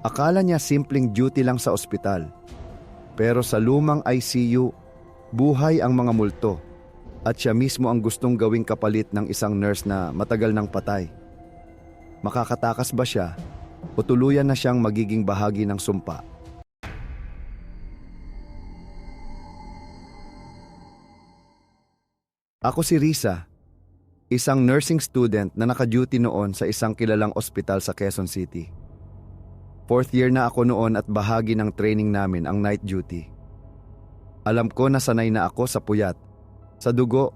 Akala niya simpleng duty lang sa ospital. Pero sa lumang ICU, buhay ang mga multo. At siya mismo ang gustong gawing kapalit ng isang nurse na matagal nang patay. Makakatakas ba siya o tuluyan na siyang magiging bahagi ng sumpa? Ako si Risa, isang nursing student na naka-duty noon sa isang kilalang ospital sa Quezon City. Fourth year na ako noon at bahagi ng training namin ang night duty. Alam ko na sanay na ako sa puyat, sa dugo,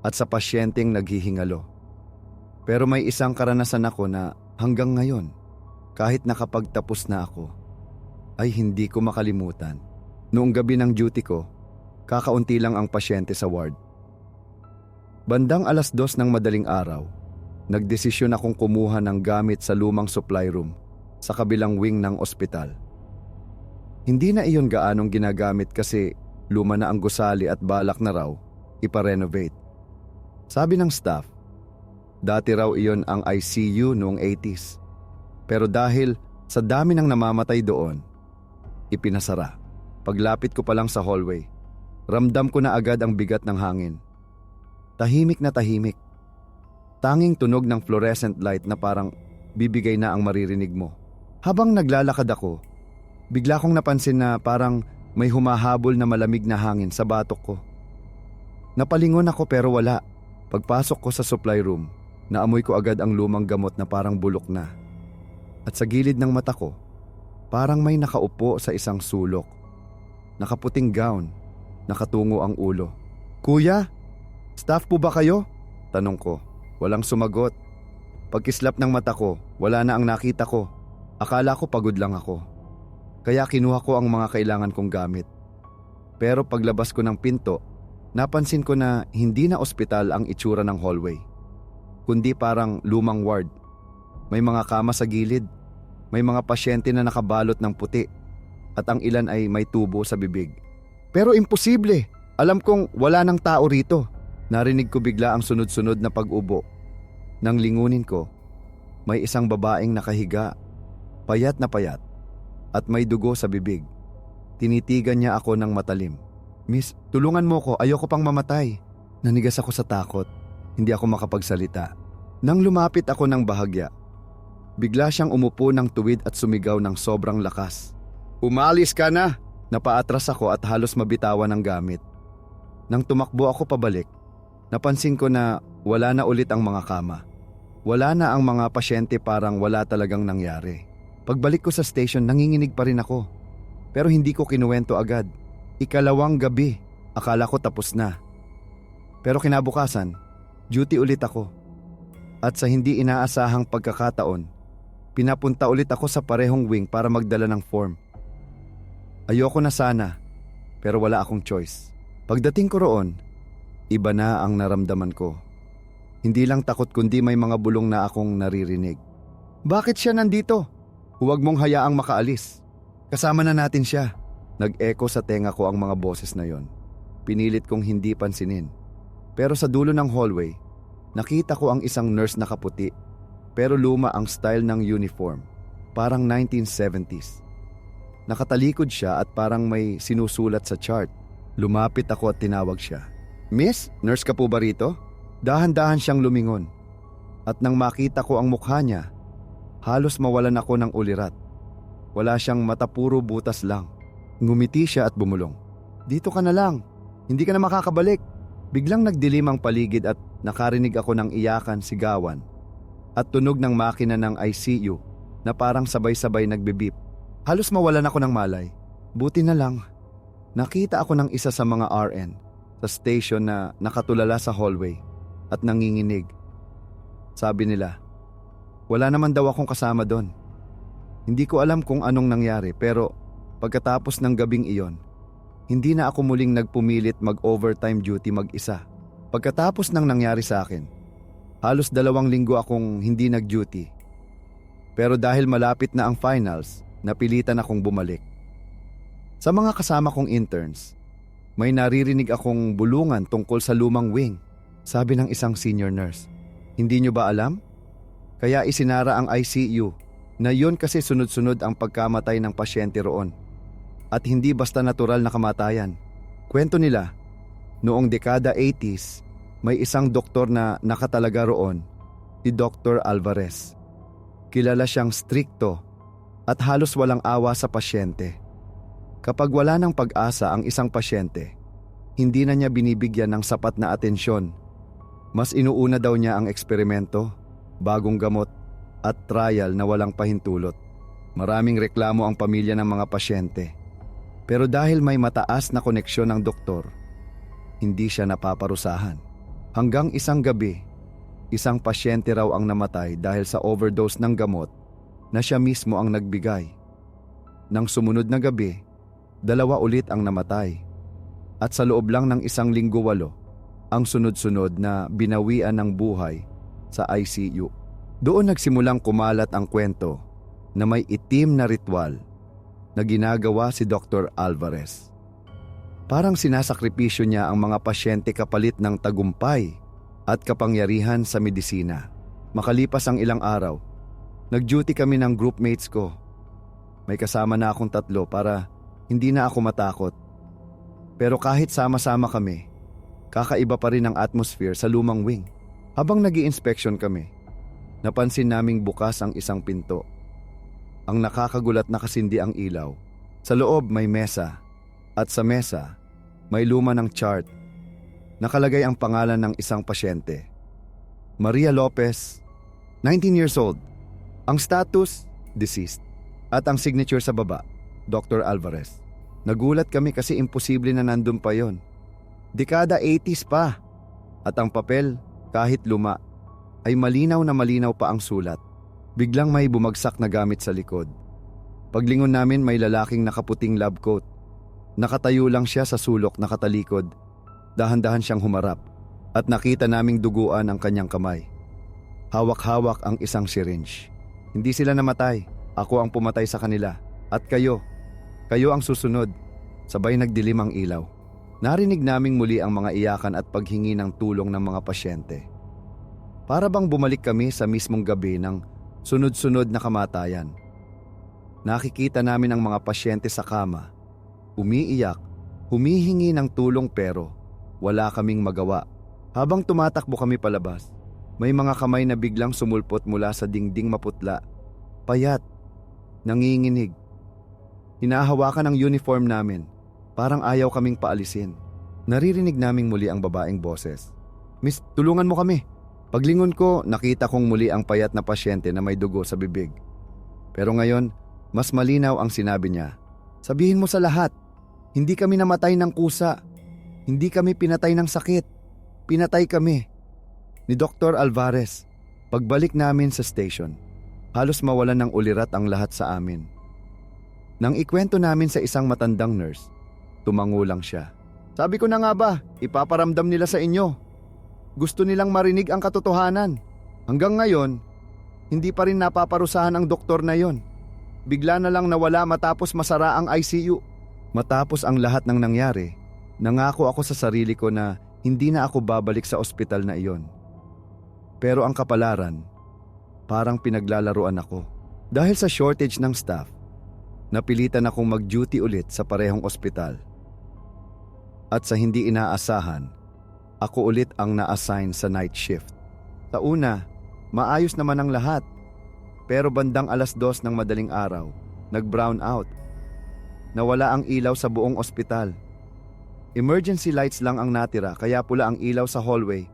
at sa pasyenteng naghihingalo. Pero may isang karanasan ako na hanggang ngayon, kahit nakapagtapos na ako, ay hindi ko makalimutan. Noong gabi ng duty ko, kakaunti lang ang pasyente sa ward. Bandang alas dos ng madaling araw, nagdesisyon akong kumuha ng gamit sa lumang supply room sa kabilang wing ng ospital. Hindi na iyon gaanong ginagamit kasi luma na ang gusali at balak na raw iparenovate. Sabi ng staff, dati raw iyon ang ICU noong 80s. Pero dahil sa dami ng namamatay doon, ipinasara. Paglapit ko pa lang sa hallway, ramdam ko na agad ang bigat ng hangin. Tahimik na tahimik. Tanging tunog ng fluorescent light na parang bibigay na ang maririnig mo. Habang naglalakad ako, bigla kong napansin na parang may humahabol na malamig na hangin sa batok ko. Napalingon ako pero wala. Pagpasok ko sa supply room, naamoy ko agad ang lumang gamot na parang bulok na. At sa gilid ng mata ko, parang may nakaupo sa isang sulok. Nakaputing gown, nakatungo ang ulo. Kuya, staff po ba kayo? Tanong ko. Walang sumagot. Pagkislap ng mata ko, wala na ang nakita ko. Akala ko pagod lang ako. Kaya kinuha ko ang mga kailangan kong gamit. Pero paglabas ko ng pinto, napansin ko na hindi na ospital ang itsura ng hallway. Kundi parang lumang ward. May mga kama sa gilid. May mga pasyente na nakabalot ng puti. At ang ilan ay may tubo sa bibig. Pero imposible! Alam kong wala ng tao rito. Narinig ko bigla ang sunod-sunod na pag-ubo. Nang lingunin ko, may isang babaeng nakahiga, payat na payat, at may dugo sa bibig. Tinitigan niya ako ng matalim. Miss, tulungan mo ko, ayoko pang mamatay. Nanigas ako sa takot. Hindi ako makapagsalita. Nang lumapit ako ng bahagya, bigla siyang umupo ng tuwid at sumigaw ng sobrang lakas. Umalis ka na! Napaatras ako at halos mabitawan ng gamit. Nang tumakbo ako pabalik, napansin ko na wala na ulit ang mga kama. Wala na ang mga pasyente parang wala talagang nangyari. Pagbalik ko sa station, nanginginig pa rin ako. Pero hindi ko kinuwento agad. Ikalawang gabi, akala ko tapos na. Pero kinabukasan, duty ulit ako. At sa hindi inaasahang pagkakataon, pinapunta ulit ako sa parehong wing para magdala ng form. Ayoko na sana, pero wala akong choice. Pagdating ko roon, iba na ang naramdaman ko. Hindi lang takot kundi may mga bulong na akong naririnig. Bakit siya nandito? Huwag mong hayaang makaalis. Kasama na natin siya. Nag-echo sa tenga ko ang mga boses na yon. Pinilit kong hindi pansinin. Pero sa dulo ng hallway, nakita ko ang isang nurse na kaputi. Pero luma ang style ng uniform. Parang 1970s. Nakatalikod siya at parang may sinusulat sa chart. Lumapit ako at tinawag siya. Miss, nurse ka po ba rito? Dahan-dahan siyang lumingon. At nang makita ko ang mukha niya, halos mawalan ako ng ulirat. Wala siyang mata puro butas lang. Ngumiti siya at bumulong. Dito ka na lang. Hindi ka na makakabalik. Biglang nagdilim ang paligid at nakarinig ako ng iyakan, sigawan. At tunog ng makina ng ICU na parang sabay-sabay nagbibip. Halos mawalan ako ng malay. Buti na lang. Nakita ako ng isa sa mga RN sa station na nakatulala sa hallway at nanginginig. Sabi nila, wala naman daw akong kasama doon. Hindi ko alam kung anong nangyari pero pagkatapos ng gabing iyon, hindi na ako muling nagpumilit mag-overtime duty mag-isa. Pagkatapos ng nangyari sa akin, halos dalawang linggo akong hindi nag-duty. Pero dahil malapit na ang finals, napilitan akong bumalik. Sa mga kasama kong interns, may naririnig akong bulungan tungkol sa lumang wing, sabi ng isang senior nurse. Hindi nyo ba alam? Kaya isinara ang ICU na yon kasi sunod-sunod ang pagkamatay ng pasyente roon. At hindi basta natural na kamatayan. Kwento nila, noong dekada 80s, may isang doktor na nakatalaga roon, si Dr. Alvarez. Kilala siyang strikto at halos walang awa sa pasyente. Kapag wala ng pag-asa ang isang pasyente, hindi na niya binibigyan ng sapat na atensyon. Mas inuuna daw niya ang eksperimento, bagong gamot, at trial na walang pahintulot. Maraming reklamo ang pamilya ng mga pasyente. Pero dahil may mataas na koneksyon ng doktor, hindi siya napaparusahan. Hanggang isang gabi, isang pasyente raw ang namatay dahil sa overdose ng gamot na siya mismo ang nagbigay. Nang sumunod na gabi, dalawa ulit ang namatay. At sa loob lang ng isang linggo walo, ang sunod-sunod na binawian ng buhay sa ICU. Doon nagsimulang kumalat ang kwento na may itim na ritual na ginagawa si Dr. Alvarez. Parang sinasakripisyo niya ang mga pasyente kapalit ng tagumpay at kapangyarihan sa medisina. Makalipas ang ilang araw, nag-duty kami ng groupmates ko. May kasama na akong tatlo para hindi na ako matakot. Pero kahit sama-sama kami, kakaiba pa rin ang atmosphere sa lumang wing. Habang nag inspection kami, napansin naming bukas ang isang pinto. Ang nakakagulat na kasindi ang ilaw. Sa loob may mesa at sa mesa may luma ng chart. Nakalagay ang pangalan ng isang pasyente. Maria Lopez, 19 years old. Ang status, deceased. At ang signature sa baba, Dr. Alvarez. Nagulat kami kasi imposible na nandun pa yon. Dekada 80s pa. At ang papel, kahit luma, ay malinaw na malinaw pa ang sulat. Biglang may bumagsak na gamit sa likod. Paglingon namin may lalaking nakaputing lab coat. Nakatayo lang siya sa sulok nakatalikod. Dahan-dahan siyang humarap at nakita naming duguan ang kanyang kamay. Hawak-hawak ang isang syringe. Hindi sila namatay. Ako ang pumatay sa kanila. At kayo. Kayo ang susunod. Sabay nagdilim ang ilaw. Narinig naming muli ang mga iyakan at paghingi ng tulong ng mga pasyente. Para bang bumalik kami sa mismong gabi ng sunod-sunod na kamatayan. Nakikita namin ang mga pasyente sa kama, umiiyak, humihingi ng tulong pero wala kaming magawa. Habang tumatakbo kami palabas, may mga kamay na biglang sumulpot mula sa dingding maputla, payat, nanginginig. Hinahawakan ang uniform namin, parang ayaw kaming paalisin. Naririnig naming muli ang babaeng boses. Miss, tulungan mo kami. Paglingon ko, nakita kong muli ang payat na pasyente na may dugo sa bibig. Pero ngayon, mas malinaw ang sinabi niya. Sabihin mo sa lahat, hindi kami namatay ng kusa. Hindi kami pinatay ng sakit. Pinatay kami. Ni Dr. Alvarez. Pagbalik namin sa station, halos mawalan ng ulirat ang lahat sa amin. Nang ikwento namin sa isang matandang nurse, tumango lang siya. Sabi ko na nga ba, ipaparamdam nila sa inyo. Gusto nilang marinig ang katotohanan. Hanggang ngayon, hindi pa rin napaparusahan ang doktor na yon. Bigla na lang nawala matapos masara ang ICU. Matapos ang lahat ng nangyari, nangako ako sa sarili ko na hindi na ako babalik sa ospital na iyon. Pero ang kapalaran, parang pinaglalaruan ako. Dahil sa shortage ng staff, napilitan akong mag-duty ulit sa parehong ospital. At sa hindi inaasahan, ako ulit ang na-assign sa night shift. Sa una, maayos naman ang lahat. Pero bandang alas dos ng madaling araw, nag-brown out. Nawala ang ilaw sa buong ospital. Emergency lights lang ang natira kaya pula ang ilaw sa hallway,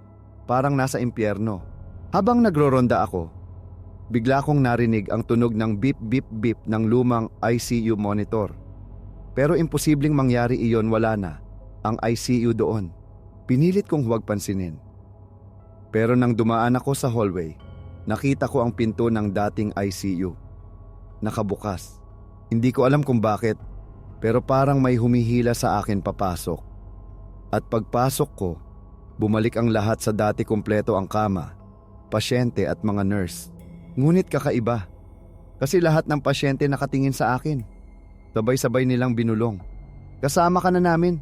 parang nasa impyerno. Habang nagroronda ako, bigla kong narinig ang tunog ng beep beep beep ng lumang ICU monitor. Pero imposibleng mangyari iyon wala na, ang ICU doon. Pinilit kong huwag pansinin. Pero nang dumaan ako sa hallway, nakita ko ang pinto ng dating ICU. Nakabukas. Hindi ko alam kung bakit, pero parang may humihila sa akin papasok. At pagpasok ko, bumalik ang lahat sa dati kumpleto ang kama, pasyente at mga nurse. Ngunit kakaiba, kasi lahat ng pasyente nakatingin sa akin. Sabay-sabay nilang binulong. Kasama ka na namin,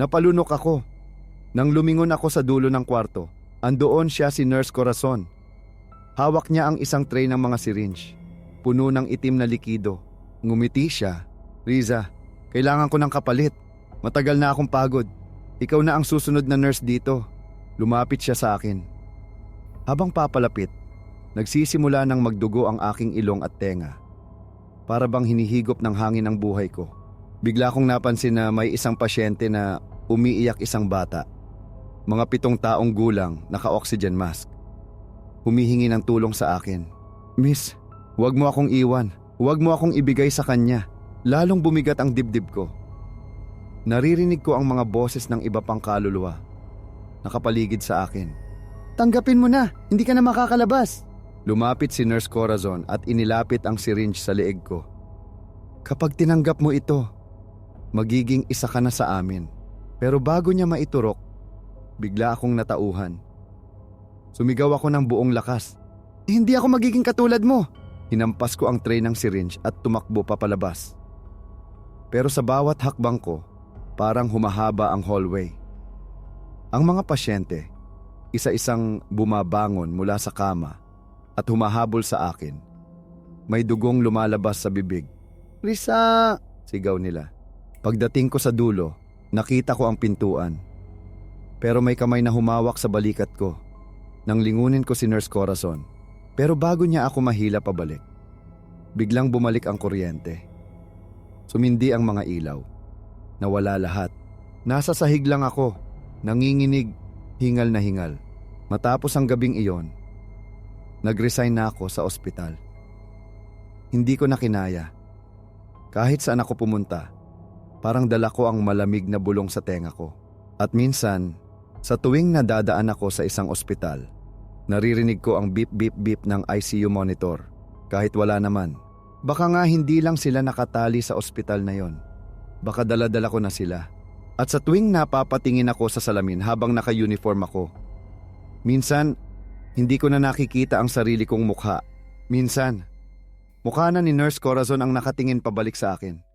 napalunok ako. Nang lumingon ako sa dulo ng kwarto, andoon siya si Nurse Corazon. Hawak niya ang isang tray ng mga syringe. puno ng itim na likido. Ngumiti siya. Riza, kailangan ko ng kapalit. Matagal na akong pagod. Ikaw na ang susunod na nurse dito. Lumapit siya sa akin. Habang papalapit, nagsisimula ng magdugo ang aking ilong at tenga. Para bang hinihigop ng hangin ang buhay ko. Bigla kong napansin na may isang pasyente na umiiyak isang bata. Mga pitong taong gulang, naka-oxygen mask. Humihingi ng tulong sa akin. Miss, huwag mo akong iwan. Huwag mo akong ibigay sa kanya. Lalong bumigat ang dibdib ko. Naririnig ko ang mga boses ng iba pang kaluluwa. Nakapaligid sa akin. Tanggapin mo na, hindi ka na makakalabas. Lumapit si Nurse Corazon at inilapit ang syringe sa leeg ko. Kapag tinanggap mo ito, magiging isa ka na sa amin. Pero bago niya maiturok, bigla akong natauhan. Sumigaw ako ng buong lakas. Hindi ako magiging katulad mo. Hinampas ko ang tray ng syringe at tumakbo papalabas. Pero sa bawat hakbang ko, parang humahaba ang hallway. Ang mga pasyente, isa-isang bumabangon mula sa kama at humahabol sa akin. May dugong lumalabas sa bibig. Risa! Sigaw nila. Pagdating ko sa dulo, nakita ko ang pintuan. Pero may kamay na humawak sa balikat ko. Nang lingunin ko si Nurse Corazon. Pero bago niya ako mahila pabalik, biglang bumalik ang kuryente. Sumindi ang mga ilaw. Nawala lahat. Nasa sahig lang ako, nanginginig, hingal na hingal. Matapos ang gabing iyon, nag-resign na ako sa ospital. Hindi ko na kinaya. Kahit saan ako pumunta, parang dala ko ang malamig na bulong sa tenga ko. At minsan, sa tuwing nadadaan ako sa isang ospital, naririnig ko ang beep beep beep ng ICU monitor. Kahit wala naman. Baka nga hindi lang sila nakatali sa ospital na yon. Baka daladala ko na sila. At sa tuwing napapatingin ako sa salamin habang naka-uniform ako, minsan, hindi ko na nakikita ang sarili kong mukha. Minsan, mukha na ni Nurse Corazon ang nakatingin pabalik sa akin.